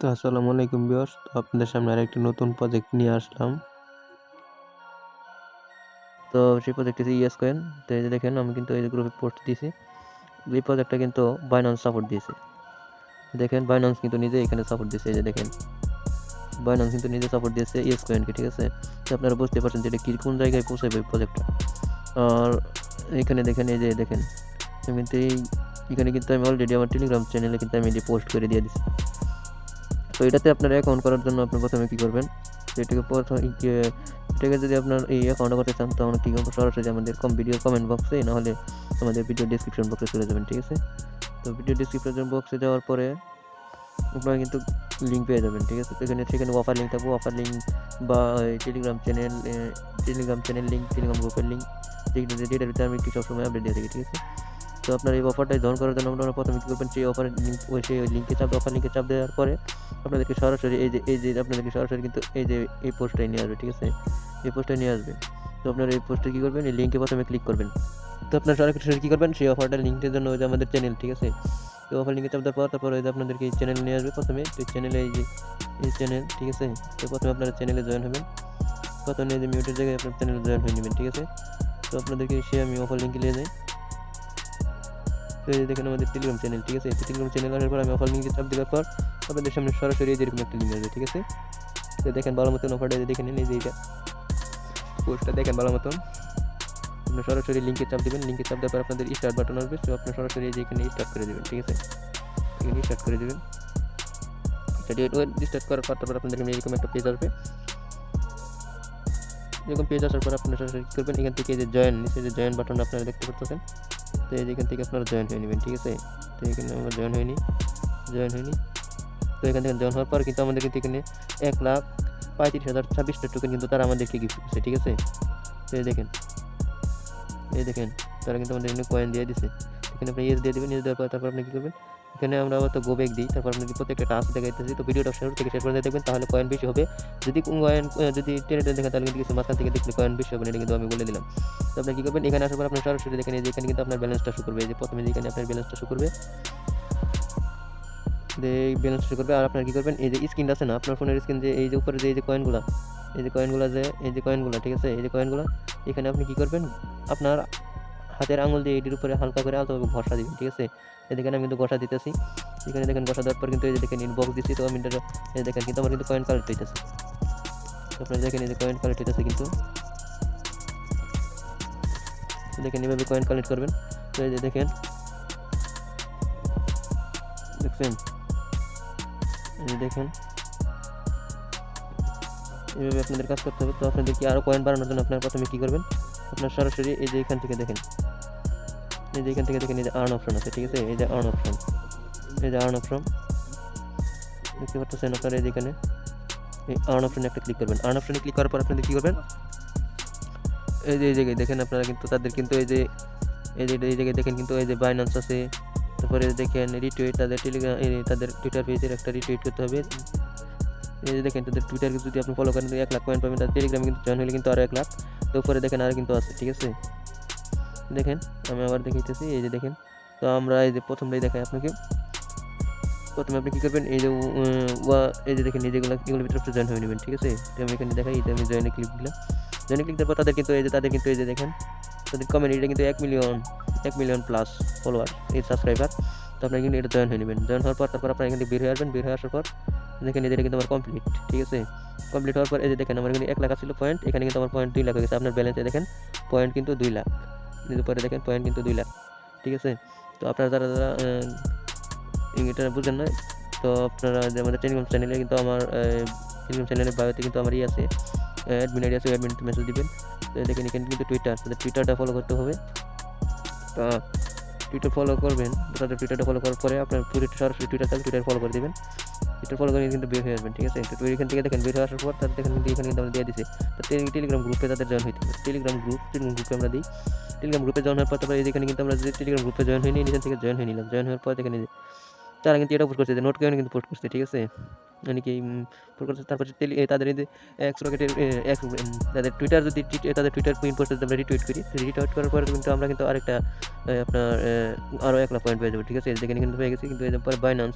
তো আসসালামু আলাইকুম বিয়স তো আপনাদের সামনে আরেকটি নতুন প্রজেক্ট নিয়ে আসলাম। তো সেই প্রজেক্টটি ইএস কয়েন তো এই যে দেখেন আমি কিন্তু এই গ্রুপে পোস্ট দিয়েছি। এই প্রজেক্টটা কিন্তু বাইনান্স সাপোর্ট দিয়েছে। দেখেন বাইনান্স কিন্তু নিজে এখানে সাপোর্ট দিয়েছে, এই যে দেখেন। বাইনান্স কিন্তু নিজে সাপোর্ট দিয়েছে ইএস কয়েনকে ঠিক আছে? তো আপনারা বুঝতে পারছেন যে এটা কি কোন জায়গায় পৌঁছাবে এই প্রজেক্টটা আর এখানে দেখেন, এই যে দেখেন কিন্তু এই এখানে কিন্তু আমি অলরেডি আমার টেলিগ্রাম চ্যানেলে কিন্তু আমি এটি পোস্ট করে দিয়ে দিচ্ছি তো এটাতে আপনার অ্যাকাউন্ট করার জন্য আপনি প্রথমে কী করবেন? এটাকে প্রথম এটাকে যদি আপনার এই অ্যাকাউন্ট করতে চান তাহলে কী করব? সরাসরি আমাদের কম ভিডিও কমেন্ট বক্সে নাহলে আমাদের ভিডিও ডিসক্রিপশন বক্সে চলে যাবেন, ঠিক আছে? তো ভিডিও ডিসক্রিপশন বক্সে যাওয়ার পরে আপনারা কিন্তু লিঙ্ক পেয়ে যাবেন, ঠিক আছে? তো এখানে সেখানে অফার লিঙ্ক থাকব। অফার লিঙ্ক বা telegram channel telegram channel link telegram গ্রুপের লিঙ্ক যেটার ভিতরে আমি কি সবসময় আপডেট দিয়ে থাকি, ঠিক আছে? তো আপনার এই অফারটা জয়েন করার জন্য আপনারা প্রথমে কী করবেন, সেই অফারের লিঙ্ক ওই সেই লিঙ্কে চাপ অফার লিঙ্কে চাপ দেওয়ার পরে আপনাদেরকে সরাসরি এই যে এই যে আপনাদেরকে সরাসরি কিন্তু এই যে, এই পোস্টটাই নিয়ে আসবে, ঠিক আছে? এই পোস্টটাই নিয়ে আসবে। তো আপনারা এই পোস্টে কী করবেন, এই লিঙ্কে প্রথমে ক্লিক করবেন। তো আপনার সরাসরি কী করবেন, সেই অফারটার লিঙ্কের জন্য ওই যে আমাদের চ্যানেল ঠিক আছে? তো অফার লিঙ্কে চাপ দেওয়ার পর, তারপরে ওই যে আপনাদেরকে এই চ্যানেল নিয়ে আসবে প্রথমে। তো চ্যানেলে এই যে, এই চ্যানেল ঠিক আছে? তো প্রথমে আপনারা চ্যানেলে জয়েন হবেন। প্রথমে এই যে মিউটের জায়গায় আপনার চ্যানেলে জয়েন হয়ে নেবেন, ঠিক আছে? তো আপনাদেরকে সে আমি অফার লিঙ্কে নিয়ে যাই। তো দেখেন আমাদের টেলিগ্রাম চ্যানেল ঠিক আছে? টেলিগ্রাম চ্যানেল আসার পর আমি অফার লিঙ্কে চাপ দেওয়ার পর আপনাদের সামনে সরাসরি যেরকম একটা লিঙ্ক আসবে, ঠিক আছে? তো দেখেন ভালো মতন অফারটা দেখে নিন, এই যে পোস্টটা দেখেন ভালো মতন। আপনি সরাসরি লিঙ্কে চাপ দেবেন লিঙ্কে চাপ দেওয়ার পর আপনাদের স্টার্ট বাটন আসবে, তো আপনি সরাসরি যে এখানে স্টার্ট করে দেবেন, ঠিক আছে? এখানে স্টার্ট করে দেবেন। স্টার্ট করার পর তারপর আপনাদের এরকম একটা পেজ আসবে। এরকম পেজ আসার পর আপনারা সরাসরি করবেন? এখান থেকে যে জয়েন নিচে যে জয়েন বাটন আপনারা দেখতে পাচ্ছেন তো এখান থেকে আপনারা জয়েন হয়ে নেবেন, ঠিক আছে? তো এখানে আমরা জয়েন হয়নি জয়েন হয়নি। তো এখান থেকে জয়েন হওয়ার পর কিন্তু আমাদের কিন্তু এখানে এক লাখ পঁয়ত্রিশ হাজার ছাব্বিশটা টোকেন কিন্তু তারা আমাদেরকে গিফট করছে ঠিক আছে? তো এই দেখেন এই দেখেন, তারা কিন্তু আমাদের এখানে কয়েন দিয়ে দিছে এখানে আপনি ইয়েস দিয়ে দেবেন ইয়েস দেওয়ার পর তারপর আপনি কী করবেন? এখানে আমরা তো গো ব্যাক দিই, তারপর আপনাকে প্রত্যেকটা টাস্ক দেখাইতেছি। তো ভিডিওটা শুরু থেকে শেষ পর্যন্ত দেখবেন, তাহলে কয়েন বেশি হবে। যদি কয়েন যদি টেনে টেনে দেখেন, তাহলে কিন্তু কিছু মাঝখান থেকে দেখলে কয়েন বেশি হবে এটা কিন্তু আমি বলে দিলাম। তো আপনি কী করবেন, এখানে আসার পর আপনার সরাসরি দেখেন যে এখানে কিন্তু আপনার ব্যালেন্সটা শো করবে। যে প্রথমে যেখানে আপনার ব্যালেন্সটা শো করবে, যে ব্যালেন্স শো করবে, আর আপনার কী করবেন, এই যে স্ক্রিনটা আছে না, আপনার ফোনের স্ক্রিন যে, এই যে উপরে যে, এই যে কয়েনগুলো এই যে কয়েনগুলো যে, এই যে কয়েনগুলো ঠিক আছে? এই যে কয়েনগুলো এখানে আপনি কী করবেন, আপনার হাতের আঙুল দিয়ে এটির উপরে হালকা করে আলতো ঘষা দিবেন, ঠিক আছে? এদিকে আমি কিন্তু ঘষা দিতেছি। এখানে দেখেন ঘষা দেওয়ার পর কিন্তু এই দেখেন ইনবক্স দিচ্ছি তো আমি দেখেন কিন্তু আমার কিন্তু কয়েন কালেক্ট হইতেছে। আপনারা দেখেন এই যে কয়েন কালেক্ট হইতেছে কিন্তু। দেখেন এভাবে কয়েন কালেক্ট করবেন। তো এই যে দেখেন। দেখছেন? এই দেখেন। এভাবে আপনাদের কাজ করতে হবে। তো আপনাদের কি আরও কয়েন বাড়ানোর জন্য আপনারা প্রথমে কী করবেন? আপনার সরাসরি এই যে এখান থেকে দেখেন। এই যে এখান থেকে দেখেন, এই যে আর্ন অপশন আছে, ঠিক আছে? এই যে আর্ন অপশন এই যে আর্ন অপশন দেখতে পাচ্ছেন আপনারা এই যে এখানে? এই আর্ন অপশনে একটা ক্লিক করবেন। আর্ন অপশনে ক্লিক করার পর আপনাদের কী করবেন? এই যে, এই জায়গায় দেখেন আপনারা কিন্তু, তাদের কিন্তু এই যে এই যে, এই জায়গায় দেখেন কিন্তু এই যে বাইন্যান্স আছে। তারপরে দেখেন রিটুইট তাদের টেলিগ্রাম তাদের টুইটার পেজের একটা রিটুইট করতে হবে। এই যে দেখেন, তাদের টুইটার যদি আপনি ফলো করেন, এক লাখ পয়েন্ট পাবেন, তাদের টেলিগ্রামে কিন্তু জয়েন হলে কিন্তু আরও এক লাখ। তো উপরে দেখেন আর কিন্তু আছে, ঠিক আছে? দেখেন, আমি আবার দেখাইতেছি, এই যে দেখেন। তো আমরা এই যে প্রথমটাই দেখাই আপনাকে। প্রথমে আপনি কী করবেন, এই যে ওয়া, এই যে দেখেন, এই যেগুলো, এগুলোর ভিতরে আপনি জয়েন হয়ে নেবেন, ঠিক আছে? তো আমি এখানে দেখাই যে আমি জয়েনে ক্লিক দিলাম। জয়েনে ক্লিক দেওয়ার পর তাদের কিন্তু এই যে, তাদের কিন্তু এই যে দেখেন, তাদের এটা কিন্তু এক মিলিয়ন এক মিলিয়ন প্লাস ফলোয়ার এই সাবস্ক্রাইবার তো আপনার কিন্তু এটা জয়েন হয়ে নেবেন। জয়েন হওয়ার পর তারপর আপনার এখান বের হয়ে আসবেন, বের হয়ে আসার পর দেখেন, এটা কিন্তু আমার কমপ্লিট ঠিক আছে? কমপ্লিট হওয়ার পর এই যে দেখেন, আমার কিন্তু এক লাখ ছিল পয়েন্ট এখানে কিন্তু আমার পয়েন্ট দুই লাখ হয়ে গেছে। আপনার ব্যালেন্সে দেখেন পয়েন্ট কিন্তু দুই লাখ। কিন্তু পরে, দেখেন পয়েন্ট কিন্তু দুই লাখ, ঠিক আছে? তো আপনারা যারা যারা এটা বুঝেন না তো আপনারা যে আমাদের টেলিগ্রাম চ্যানেলে কিন্তু আমার টেলিগ্রাম চ্যানেলের বায়োতে কিন্তু আমার ই আছে অ্যাডমিন আইডি আছে অ্যাডমিন মেসেজ দিবেন। তো দেখেন এখানে কিন্তু টুইটার তাদের টুইটারটা ফলো করতে হবে। তো টুইটার ফলো করবেন, তাদের টুইটারটা ফলো করার পরে আপনার টুইটার সরাসরি টুইটার টুইটার ফলো করে দেবেন। টুইটার ফলো কিন্তু বের হয়ে আসবেন, ঠিক আছে? তো এখান থেকে দেখেন, বের হয়ে আসার পর তাদের দেখেন এখানে কিন্তু আমরা দিয়ে দিছে। তো টেলিগ্রাম গ্রুপে তাদের জয়েন হইতে টেলিগ্রাম গ্রুপ টেলিগ্রাম গ্রুপে আমরা দিই। টেলিগ্রাম গ্রুপে জয়েন হওয়ার পর তারপরে এখানে কিন্তু আমরা যে টেলিগ্রাম গ্রুপে জয়েন হয়নি নিচে থেকে জয়েন হয়ে নিলাম। জয়েন হওয়ার পর দেখেন তারা কিন্তু এটা পোস্ট করছে নোট কেন কিন্তু পোস্ট করছে, ঠিক আছে? অনেকে পোস্ট করছে, তারপর তাদের এক্স রকেটের এক্স তাদের টুইটার যদি তাদের টুইটার পিন পোস্ট আমরা রিটুইট করি রিটুইট করার পরে কিন্তু আমরা কিন্তু আরেকটা আপনার আরও এক লাখ পয়েন্ট পেয়ে যাব, ঠিক আছে? যেখানে কিন্তু পেয়ে গেছি, কিন্তু এর পরে বাইনান্স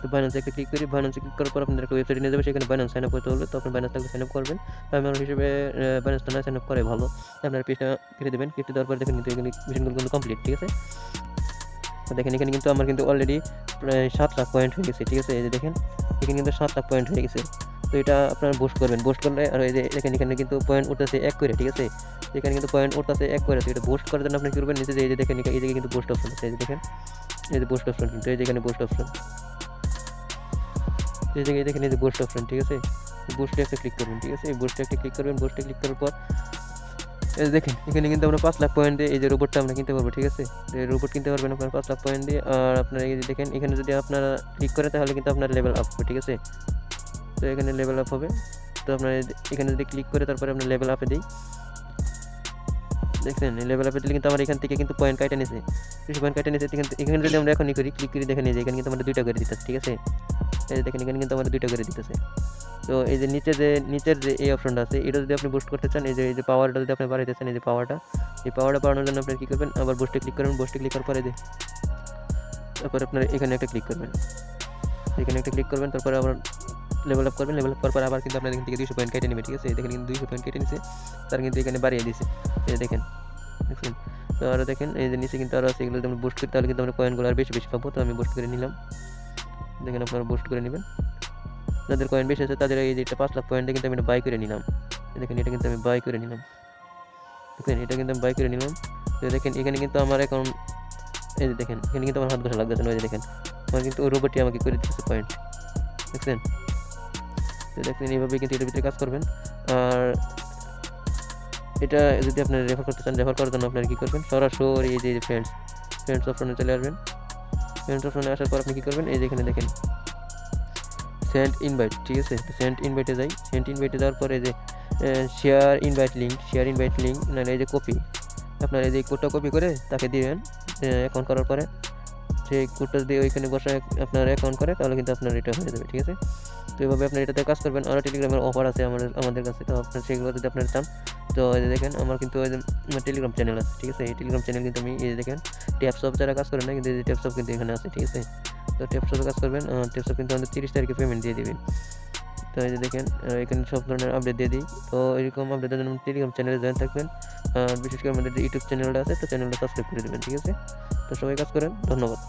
তো বাইন্যান্সে একটা ক্লিক করি বাইন্যান্সে ক্লিক করার পর আপনাদের একটা ওয়েবসাইটে নিয়ে যাবে, সেখানে বাইন্যান্স সাইন আপ করতে বলবে তো আপনি বাইন্যান্স থাকলে সাইন আপ করবেন। আমি আমার হিসেবে বাইন্যান্সটা না সাইন আপ করে ভালো। আপনার পেজটা কেটে দেবেন, কেটে দেওয়ার পর দেখেন কিন্তু এখানে মিশনগুলো কিন্তু কমপ্লিট ঠিক আছে? দেখেন এখানে কিন্তু আমার কিন্তু অলরেডি প্রায় সাত লাখ পয়েন্ট হয়ে গেছে, ঠিক আছে? এই যে দেখেন, এখানে কিন্তু সাত লাখ পয়েন্ট হয়ে গেছে। তো এটা আপনার বুস্ট করবেন। বুস্ট করলে আর এই যে এখানে এখানে কিন্তু পয়েন্ট উঠতেছে এক করে, ঠিক আছে? এখানে কিন্তু পয়েন্ট উঠতেছে এক করে, তো এটা বুস্ট করার জন্য আপনি কী করবেন? নিচে যে, এই যে দেখেন, এই দিকে কিন্তু বুস্ট অপশন আছে, এই যে দেখেন। এই যে বুস্ট অপশন কিন্তু, এই যে এখানে বুস্ট অপশন এই জায়গায় দেখেন এই যে বুস্ট অপশন ঠিক আছে? বুস্টে একটা ক্লিক করবেন, ঠিক আছে? বুস্টে একটা ক্লিক করবেন বুস্টে ক্লিক করার পর এই দেখেন, এখানে কিন্তু আমরা পাঁচ লাখ পয়েন্ট দিয়ে এই যে রোবটটা আমরা কিনতে পারব, ঠিক আছে? রোবট কিনতে পারবেন আপনার পাঁচ লাখ পয়েন্ট দিয়ে আর আপনার এই যে দেখেন, এখানে যদি আপনারা ক্লিক করে তাহলে কিন্তু আপনার লেভেল আপ হবে, ঠিক আছে? তো এখানে লেভেল আপ হবে। তো আপনার এখানে যদি ক্লিক করে তারপরে আপনার লেভেল আপে দিই। দেখছেন? এই লেভেল আপে দিলে কিন্তু আমার এখান থেকে কিন্তু পয়েন্ট কাটা নিছে। কিছু পয়েন্ট কাটা নিছে, এখান যদি আমরা এখনই করি ক্লিক করে দেখেন এই যে, এখানে কিন্তু আমাদের দুইটা করে দিতেছে, ঠিক আছে? এই যে দেখেন, এখানে কিন্তু আমাদের দুইটা করে দিতেছে। তো এই যে নিচে যে, নিচের যে এই অপশনটা আছে, এটা যদি আপনি বুস্ট করতে চান, এই যে এই যে পাওয়ারটা যদি আপনি বাড়াইতে চান, এই যে পাওয়ারটা এই পাওয়ারটা বাড়ানোর জন্য আপনি কী করবেন? আবার বুস্টে ক্লিক করবেন। বুস্টে ক্লিক করার পরে যে, তারপর আপনার এখানে একটা ক্লিক করবেন। এখানে একটা ক্লিক করবেন, তারপরে আবার লেভেল আপ করবেন। লেভেল আপ করার পর আবার কিন্তু আপনার এখান থেকে দুইশো পয়েন্ট কেটে নেবে, ঠিক আছে? দেখেন, কিন্তু দুইশো পয়েন্ট কেটে নিছে। তার কিন্তু এখানে বাড়িয়ে দিয়েছে এই দেখেন, দেখছেন? তো আরও দেখেন, এই যে নিচে কিন্তু আরও আছে। এগুলো যদি আমরা বুস্ট করি, তাহলে কিন্তু আমরা কয়েনগুলো আর বেশি বেশি পাবো। তো আমি বুস্ট করে নিলাম। দেখেন আপনারা বুস্ট করে নেবেন। যাদের কয়েন বেশি আছে, তাদের এই যে এটা পাঁচ লাখ পয়েন্টে কিন্তু আমি এটা বাই করে নিলাম। দেখেন, এটা কিন্তু আমি বাই করে নিলাম। দেখেন, এটা কিন্তু আমি বাই করে নিলাম। তো দেখেন, এখানে কিন্তু আমার অ্যাকাউন্ট এই যে দেখেন, এখানে কিন্তু আমার হাত ঘষা লাগতেছে না, ওই যে দেখেন। আমার কিন্তু রোবটটি আমাকে করে দিচ্ছে পয়েন্ট দেখছেন? তো দেখেন, এইভাবে কিন্তু এটার ভিতরে কাজ করবেন। আর এটা যদি আপনি রেফার করতে চান রেফার করার জন্য আপনারা কী করবেন? সরাসরি এই যে ফ্রেন্ডস ফ্রেন্ডস অপশনে চলে আসবেন। ফ্রেন্ডস অপশনে আসার পর আপনি কী করবেন? এই যেখানে দেখেন। সেন্ড ইনভাইট ঠিক আছে? সেন্ড ইনভাইটে যাই। সেন্ড ইনভাইটে যাওয়ার পরে যে share invite link share invite link না এই যে কপি আপনার এই যে কোডটা কপি করে তাকে দিবেন অ্যাকাউন্ট করার পরে। সেই কোডটা যদি ওইখানে বসে আপনার অ্যাকাউন্ট করে, তাহলে কিন্তু আপনার এটা হয়ে যাবে, ঠিক আছে? তো এইভাবে আপনার এটাতে কাজ করবেন। আরও টেলিগ্রামের অফার আছে আমাদের আমাদের কাছে, তো আপনার সেগুলো যদি আপনার চান, তো এই যে দেখেন, আমার কিন্তু ওই যে টেলিগ্রাম চ্যানেল আছে, ঠিক আছে? এই টেলিগ্রাম চ্যানেল কিন্তু আমি, এই যে দেখেন ট্যাপস অফ যারা কাজ করেন না কিন্তু এই যে ট্যাপস অফ কিন্তু এখানে আছে, ঠিক আছে? তো ট্যাপস অফে কাজ করবেন ট্যাপস অফ কিন্তু আমাদের তিরিশ তারিখে পেমেন্ট দিয়ে দিবেন তো এই যে দেখেন এখানে সব ধরনের আপডেট দিয়ে দিই। তো এরকম আপডেটের জন্য টেলিগ্রাম চ্যানেলে জয়েন থাকবেন। বিশেষ করে আমাদের যে ইউটিউব চ্যানেলটা আছে, তো চ্যানেলটা সাবস্ক্রাইব করে দেবেন, ঠিক আছে? তো সবাই কাজ করেন ধন্যবাদ।